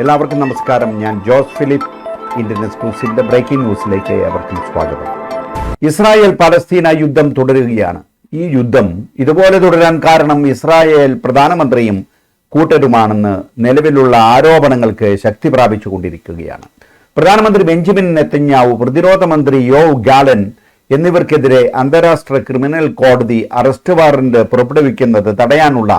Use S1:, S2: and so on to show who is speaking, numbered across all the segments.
S1: എല്ലാവർക്കും നമസ്കാരം. ഞാൻ ജോസ് ഫിലിപ്പ്. ഇന്ത്യൻ എക്സ്ക്ലൂസീവിന്റെ ബ്രേക്കിംഗ് ന്യൂസിലേക്ക് ഏവർക്കും സ്വാഗതം. ഇസ്രായേൽ പലസ്തീന യുദ്ധം തുടരുകയാണ്. ഈ യുദ്ധം ഇതുപോലെ തുടരാൻ കാരണം ഇസ്രായേൽ പ്രധാനമന്ത്രിയും കൂട്ടരുമാണെന്ന് നിലവിലുള്ള ആരോപണങ്ങൾക്ക് ശക്തി പ്രാപിച്ചുകൊണ്ടിരിക്കുകയാണ് പ്രധാനമന്ത്രി ബെഞ്ചമിൻ നെത്തന്യാവു പ്രതിരോധ മന്ത്രി യോ ഗാലൻ എന്നിവർക്കെതിരെ അന്താരാഷ്ട്ര ക്രിമിനൽ കോടതി അറസ്റ്റ് വാറന്റ് പുറപ്പെടുവിക്കുന്നത് തടയാനുള്ള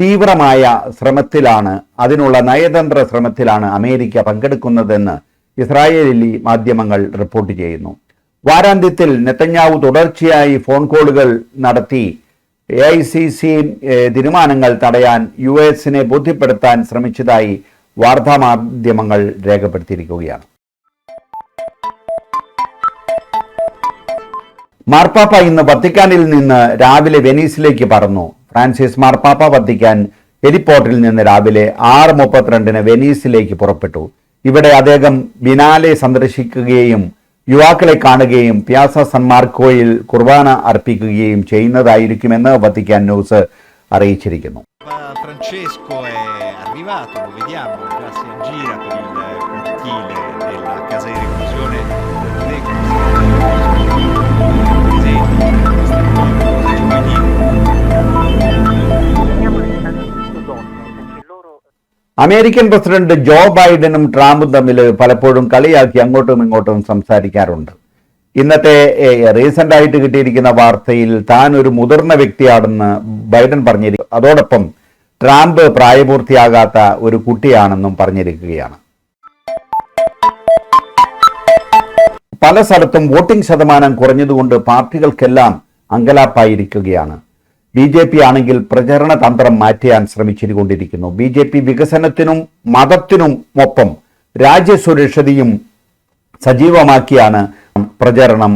S1: തീവ്രമായ ശ്രമത്തിലാണ് അതിനുള്ള നയതന്ത്ര ശ്രമത്തിലാണ് അമേരിക്ക പങ്കെടുക്കുന്നതെന്ന് ഇസ്രായേലി മാധ്യമങ്ങൾ റിപ്പോർട്ട് ചെയ്യുന്നു. വാരാന്ത്യത്തിൽ നെത്തന്യാവു തുടർച്ചയായി ഫോൺ കോളുകൾ നടത്തി. എ ഐ സി സി തീരുമാനങ്ങൾ തടയാൻ യു എസിനെ ബോധ്യപ്പെടുത്താൻ ശ്രമിച്ചതായി വാർത്താമാധ്യമങ്ങൾ രേഖപ്പെടുത്തിയിരിക്കുകയാണ്. മാർപ്പാപ്പ ഇന്ന് വത്തിക്കാനിൽ നിന്ന് രാവിലെ വെനീസിലേക്ക് പറന്നു. ഫ്രാൻസിസ് മാർപ്പാപ്പ വത്തിക്കാൻ ഹെലിപ്പോർട്ടിൽ നിന്ന് രാവിലെ ആറ് മുപ്പത്തിരണ്ടിന് വെനീസിലേക്ക് പുറപ്പെട്ടു. ഇവിടെ അദ്ദേഹം ബിനാലെ സന്ദർശിക്കുകയും യുവാക്കളെ കാണുകയും പ്യാസ സൺ മാർക്കോയിൽ കുർബാന അർപ്പിക്കുകയും ചെയ്യുന്നതായിരിക്കുമെന്ന് വത്തിക്കാൻ ന്യൂസ് അറിയിച്ചിരിക്കുന്നു.
S2: Francesco
S1: അമേരിക്കൻ പ്രസിഡന്റ് ജോ ബൈഡനും ട്രംപും തമ്മിൽ പലപ്പോഴും കളിയാക്കി അങ്ങോട്ടും ഇങ്ങോട്ടും സംസാരിക്കാറുണ്ട്. ഇന്നത്തെ റീസെന്റ് ആയിട്ട് കിട്ടിയിരിക്കുന്ന വാർത്തയിൽ താൻ ഒരു മുതിർന്ന വ്യക്തിയാണെന്ന് ബൈഡൻ പറഞ്ഞിരിക്കും അതോടൊപ്പം ട്രംപ് പ്രായപൂർത്തിയാകാത്ത ഒരു കുട്ടിയാണെന്നും പറഞ്ഞിരിക്കുകയാണ്. പല സ്ഥലത്തും വോട്ടിംഗ് ശതമാനം കുറഞ്ഞതുകൊണ്ട് പാർട്ടികൾക്കെല്ലാം അങ്കലാപ്പായിരിക്കുകയാണ്. ബി ജെ പി ആണെങ്കിൽ പ്രചരണ തന്ത്രം മാറ്റിയാൻ ശ്രമിച്ചുകൊണ്ടിരിക്കുന്നു ബി ജെ പി വികസനത്തിനും മതത്തിനും ഒപ്പം രാജ്യസുരക്ഷതയും സജീവമാക്കിയാണ് പ്രചരണം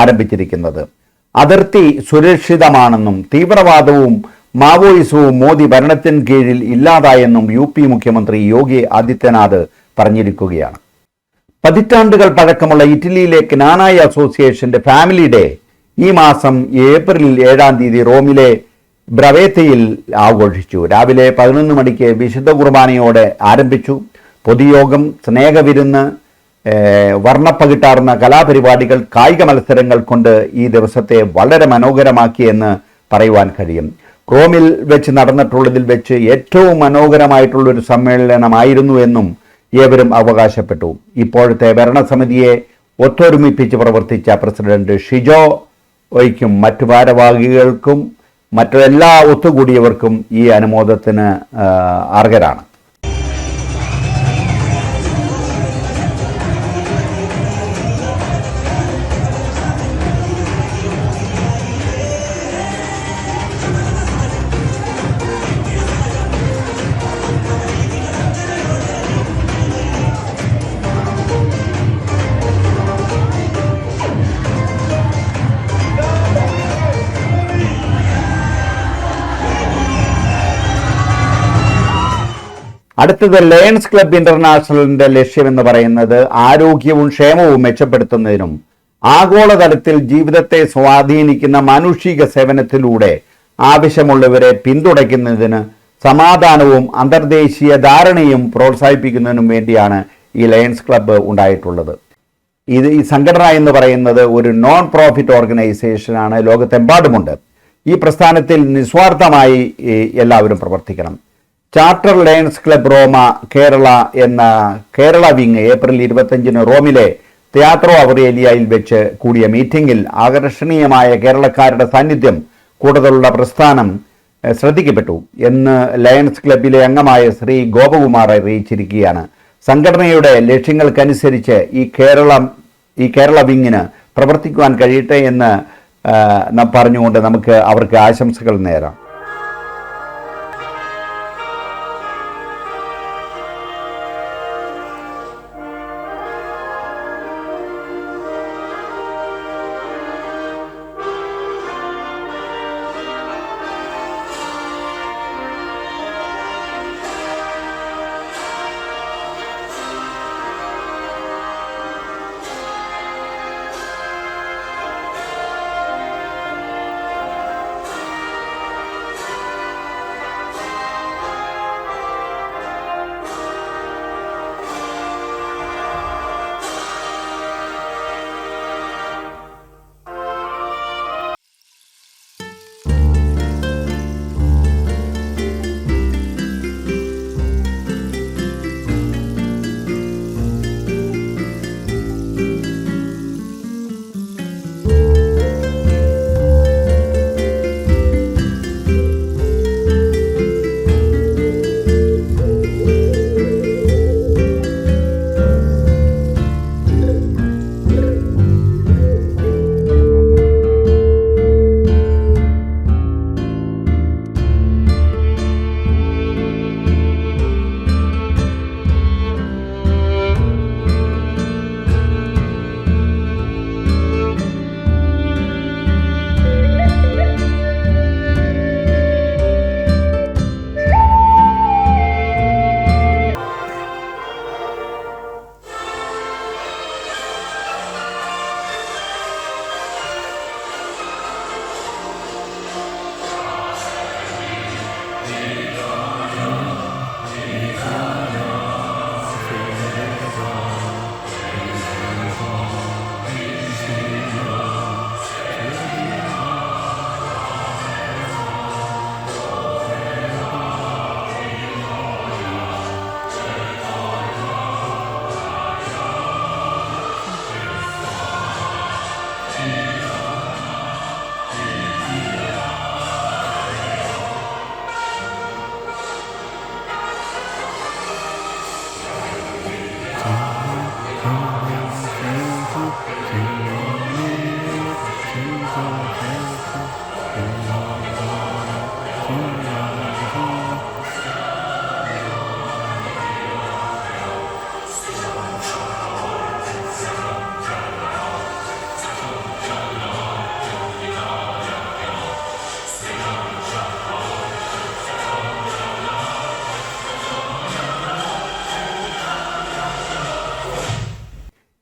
S1: ആരംഭിച്ചിരിക്കുന്നത്. അതിർത്തി സുരക്ഷിതമാണെന്നും തീവ്രവാദവും മാവോയിസവും മോദി ഭരണത്തിന് കീഴിൽ ഇല്ലാതായെന്നും യു പി മുഖ്യമന്ത്രി യോഗി ആദിത്യനാഥ് പറഞ്ഞിരിക്കുകയാണ്. പതിറ്റാണ്ടുകൾ പഴക്കമുള്ള ഇറ്റലിയിലെ ക്നാനായ അസോസിയേഷന്റെ ഫാമിലി ഡേ ഈ മാസം ഏപ്രിൽ ഏഴാം തീയതി റോമിലെ ബ്രവേത്തയിൽ ആഘോഷിച്ചു. രാവിലെ പതിനൊന്ന് മണിക്ക് വിശുദ്ധ കുർബാനയോടെ ആരംഭിച്ചു. പൊതുയോഗം സ്നേഹവിരുന്ന് വർണപ്പകിട്ടാർന്ന കലാപരിപാടികൾ കായിക മത്സരങ്ങൾ കൊണ്ട് ഈ ദിവസത്തെ വളരെ മനോഹരമാക്കിയെന്ന് പറയുവാൻ കഴിയും. റോമിൽ വെച്ച് നടന്നിട്ടുള്ളതിൽ വെച്ച് ഏറ്റവും മനോഹരമായിട്ടുള്ള ഒരു സമ്മേളനമായിരുന്നു എന്നും ഏവരും അവകാശപ്പെട്ടു. ഇപ്പോഴത്തെ ഭരണസമിതിയെ ഒത്തൊരുമിപ്പിച്ച് പ്രവർത്തിച്ച പ്രസിഡന്റ് ഷിജോ ഒയ്ക്കും മറ്റു ഭാരവാഹികൾക്കും മറ്റെല്ലാ ഒത്തുകൂടിയവർക്കും ഈ അനുമോദത്തിന് അർഹരാണ്. അടുത്തത് ലയൺസ് ക്ലബ് ഇന്റർനാഷണലിന്റെ ലക്ഷ്യമെന്ന് പറയുന്നത് ആരോഗ്യവും ക്ഷേമവും മെച്ചപ്പെടുത്തുന്നതിനും ആഗോളതലത്തിൽ ജീവിതത്തെ സ്വാധീനിക്കുന്ന മാനുഷിക സേവനത്തിലൂടെ ആവശ്യമുള്ളവരെ പിന്തുണയ്ക്കുന്നതിന് സമാധാനവും അന്തർദേശീയ ധാരണയും പ്രോത്സാഹിപ്പിക്കുന്നതിനും വേണ്ടിയാണ് ഈ ലയൺസ് ക്ലബ്ബ് ഉണ്ടായിട്ടുള്ളത്. ഇത് ഈ സംഘടന എന്ന് പറയുന്നത് ഒരു നോൺ പ്രോഫിറ്റ് ഓർഗനൈസേഷനാണ് ലോകത്തെമ്പാടുമുണ്ട്. ഈ പ്രസ്ഥാനത്തിൽ നിസ്വാർത്ഥമായി എല്ലാവരും പ്രവർത്തിക്കണം. Charter lions club Roma Kerala എന്ന കേരള വിങ് ഏപ്രിൽ ഇരുപത്തഞ്ചിന് റോമിലെ തിയാത്രോ അവറേലിയയിൽ വെച്ച് കൂടിയ മീറ്റിംഗിൽ ആകർഷണീയമായ കേരളക്കാരുടെ സാന്നിധ്യം കൂടുതലുള്ള പ്രസ്ഥാനം ശ്രദ്ധിക്കപ്പെട്ടു. എന്ന് ലയൺസ് ക്ലബിലെ അംഗമായ ശ്രീ ഗോപകുമാർ അറിയിച്ചിരിക്കുകയാണ്. സംഘടനയുടെ ലക്ഷ്യങ്ങൾക്കനുസരിച്ച് ഈ കേരളം ഈ കേരള വിങ്ങിന് പ്രവർത്തിക്കുവാൻ കഴിയട്ടെ എന്ന് പറഞ്ഞുകൊണ്ട് നമുക്ക് അവർക്ക് ആശംസകൾ നേരാം.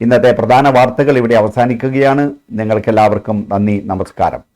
S1: ഇന്നത്തെ പ്രധാന വാർത്തകൾ ഇവിടെ അവസാനിക്കുകയാണ്. നിങ്ങൾക്കെല്ലാവർക്കും നന്ദി നമസ്കാരം.